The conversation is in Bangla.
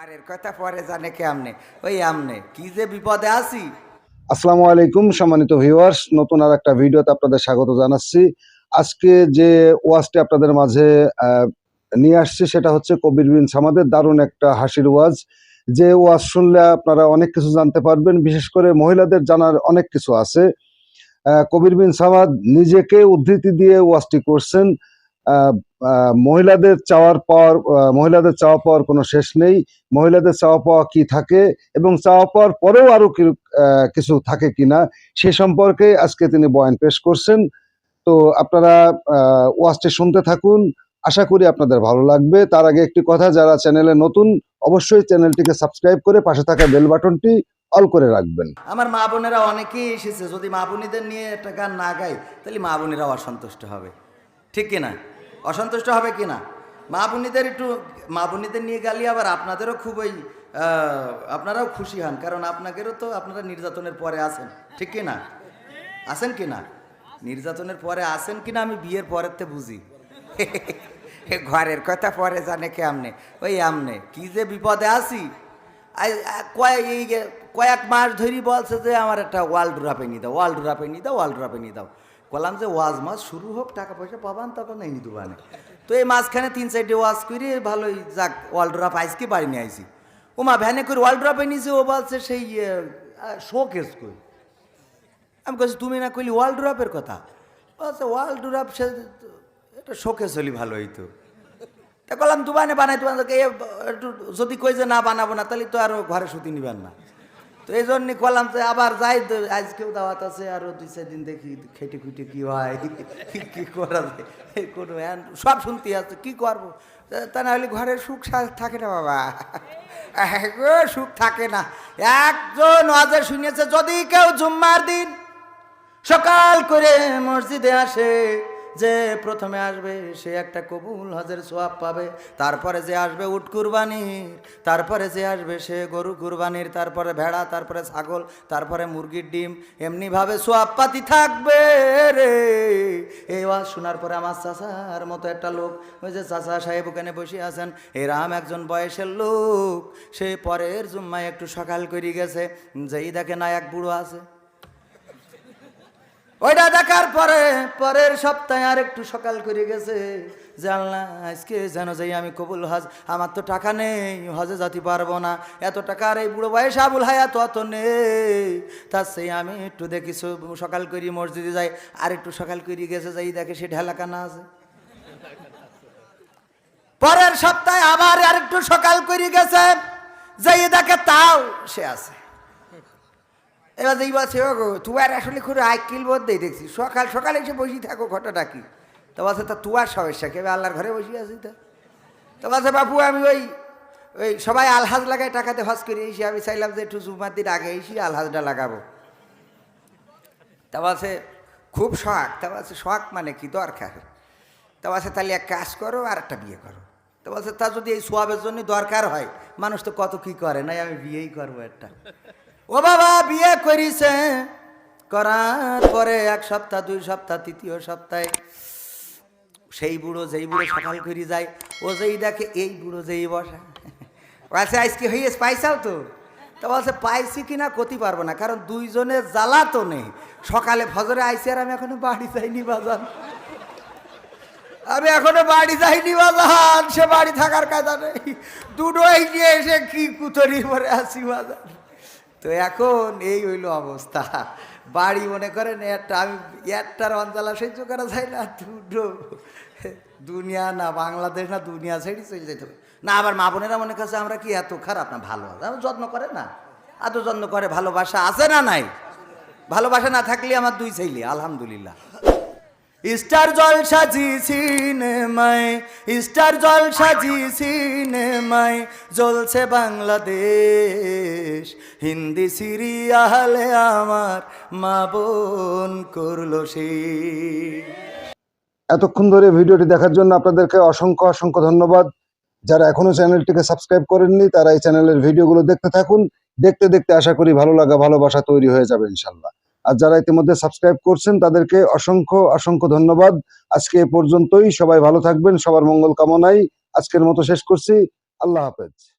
ঘরের কথা, পরে জানে কেমনে। ওই আমনে, কি যে বিপদে আছি। আসসালামু আলাইকুম, সম্মানিত ভিউয়ার্স নতুন আর একটা ভিডিওতে আপনাদের স্বাগত জানাচ্ছি। আজকে যে ওয়াজটি আপনাদের মাঝে নিয়ে আসছি, সেটা হচ্ছে কবির বিন সামাদের দারুণ একটা হাসির ওয়াজ। যে ওয়াজ শুনলে আপনারা অনেক কিছু জানতে পারবেন, বিশেষ করে মহিলাদের জানার অনেক কিছু আছে। কবির বিন সামাদ নিজেকে উদ্ধৃতি দিয়ে ওয়াজটি করছেন। মহিলাদের চাওয়ার আহ, মহিলাদের চাওয়া পাওয়ার কোনো শেষ নেই। মহিলাদের চাওয়া পাওয়া কি থাকে এবং চাওয়া পাওয়ার পরেও আরও আহ, কিছু থাকে কিনা সে সম্পর্কে আজকে তিনি বয়ান পেশ করছেন। তো আপনারা ওয়াজটি শুনতে থাকুন। আশা করি আপনাদের ভালো লাগবে। তার আগে একটি কথা যারা চ্যানেলে নতুন অবশ্যই চ্যানেলটিকে সাবস্ক্রাইব করে পাশে থাকা বেল বাটনটি অল করে রাখবেন। আমার মা বোনেরা অনেকেই এসেছে। যদি মা বোনীদের নিয়ে একটা গান না গাই তাহলে মা বোনেরাও অসন্তুষ্ট হবে। ঠিক কিনা? অসন্তুষ্ট হবে কিনা? মা বোনীদের একটু, মা বোনীদের নিয়ে গেলে আবার আপনাদেরও খুবই আপনারাও খুশি হন, কারণ আপনাদেরও তো আপনারা নির্যাতনের পরে আছেন, ঠিক কিনা? আছেন কিনা? নির্যাতনের পরে আছেন কিনা আমি বিয়ের পরের তে বুঝি ঘরের কথা পরে জানে কেমনে? ওই আমনে, কি যে বিপদে আছি? আই- আ- কয়েক মাস ধরি বলছে যে আমার একটা ওয়ার্ল্ড রাপে নিয়ে দাও ওয়ার্ল্ড রাপে নিয়ে দাও ওয়ার্ল্ড রাপে নিয়ে দাও। বললাম যে ওয়াজ মাস, শুরু হোক, টাকা পয়সা পাবান তখন এই পারে তো এই মাঝখানে তিন চারটে ওয়াজ করে ভালোই যাক ওয়ার্ল্ড রাপ আইসকে বাড়ি নিয়ে আইসি ও মা ভ্যানে করে ওয়ার্ল্ড রাপে নিয়েছে, ও বলছে সেই শো কেস কই। আমি বলছি তুমি না কইলি ওয়ার্ল্ড রাপের কথা? বলছে ওয়ার্ল্ড রাপ সে, এটা শোকে হলি ভালো হইতো। তা বললাম দুবানে বানাই একটু যদি কই যে না বানাবো না, তাহলে তো আরও ঘরে সুতি নিবেন না। তো এই জন্যই করলাম যে আবার যাই তো, আজকেও দাওয়াত আছে, আরও দুই, চার দিন দেখি খেটে খুটে কি হয়, কি করা যায় কোনো সব শুনতে আছে, কি করব? তা- তা না হলে ঘরের সুখ থাকে না বাবা। সুখ থাকে না। একজন ওয়াজে শুনেছে যদি কেউ জুম্মার দিন সকাল করে মসজিদে আসে যে প্রথমে আসবে, সে একটা কবুল হজের সোয়াব পাবে। তারপরে যে আসবে উট কুরবানির, তারপরে যে আসবে সে গরু কুরবানির, তারপরে ভেড়া, তারপরে ছাগল, তারপরে মুরগির ডিম, এমনিভাবে সোয়াব পাতি থাকবে রে। এই ওয়াজ শোনার পরে আমার চাচার মতো একটা লোক, ওই যে চাচা সাহেব ওখানে বসে আছেন এরাম একজন বয়সের লোক, সে পরের জুম্মায় একটু সকাল করে গেছে, যেই দেখে না এক বুড়ো আছে। ওইটা দেখার পরে, পরের সপ্তাহে আর একটু সকাল করে গেছে আল্লাহ, আজকে যেন যাই আমি কবুল হজ। আমার তো টাকা নেই, হজে যাতে পারব না। এত টাকা আর এই বুড়ো বয়স আবুল হায়াত অত নেই। তার সেই আমি একটু দেখি সকাল করি মসজিদে যাই, আর একটু সকাল করে গেছে যাই দেখে সে ঢেলা কানা আছে। পরের সপ্তাহে আবার আর একটু সকাল করে গেছে, যাই দেখে তাও সে আছে। এবার বলছে ও গো তুয়ার আসলে খুব আইকিল বলতেই দেখছি। সকাল সকালে এসে বসে থাকো, ঘটনা কি? তো বলছে, তা তুয়ার সমস্যা কেবে আল্লাহর ঘরে বসে আছি তা। তো বলছে, বাপু, আমি ওই ওই সবাই আলহাজ লাগাই টাকাতে হজ করে এসে আমি চাইলাম যে একটু জুমার দিন আগে এসে আলহাজটা লাগাবো। তা বলছে, খুব শখ। তা বলছে, শখ মানে কি? দরকার। তা বলছে, তাহলে এক কাজ করো আর একটা বিয়ে করো। তা বলছে, তা যদি এই সোয়াবের জন্য দরকার হয়, মানুষ তো কত কি করে? নাই আমি বিয়েই করব একটা। ও বাবা, বিয়ে করিছে। করার পরে এক সপ্তাহ, দুই সপ্তাহ, তৃতীয় সপ্তাহে সেই বুড়ো যেই বুড়ো সকাল করে যায়, ও যেই দেখে এই বুড়ো যেই বসা। বলছে আজকে হইয়েছে পাইছাও তো? তো বলছে, পাইছি কিনা করতে পারব না, কারণ দুইজনের জ্বালা তো নেই। সকালে ফজরে আইসি আর আমি এখনও বাড়ি যাইনি বাজান। আমি এখনও বাড়ি যাইনি বাজান, সে বাড়ি থাকার কাজা নেই। দুটোই নিয়ে এসে কি কুতরি পরে আসি বাজান। তো এখন এই হইল অবস্থা। বাড়ি মনে করেন একটা, আমি একটার অঞ্চলা সহ্য করা যায় না, দুটো। দুনিয়া না বাংলাদেশ না দুনিয়া ছেড়ে চলে যেতে হবে। না, আবার মা বোনেরা মনে করছে আমরা কি এত খারাপ না ভালো? যত্ন করে না। এত যত্ন করে ভালোবাসা আছে না নাই? ভালোবাসা না থাকলে আমার দুই ছেলে, আলহামদুলিল্লাহ। স্টার জল সাজি সিনেমায়, স্টার জল সাজি সিনেমায় জ্বলছে বাংলাদেশ। হিন্দি সিরিয়ালে আমার মা বোন করল সেই এতক্ষণ ধরে ভিডিওটি দেখার জন্য আপনাদেরকে অসংখ্য অসংখ্য ধন্যবাদ। যারা এখনও চ্যানেলটিকে সাবস্ক্রাইব করেননি, তারা এই চ্যানেলের ভিডিওগুলো দেখতে থাকুন। দেখতে দেখতে আশা করি ভালো লাগা, ভালোবাসা তৈরি হয়ে যাবে, ইনশাল্লাহ। আর যারা ইতিমধ্যে সাবস্ক্রাইব করছেন, তাদেরকে অসংখ্য অসংখ্য ধন্যবাদ। আজকে এ পর্যন্তই। সবাই ভালো থাকবেন। সবার মঙ্গল কামনাই আজকের মতো শেষ করছি। আল্লাহ হাফেজ।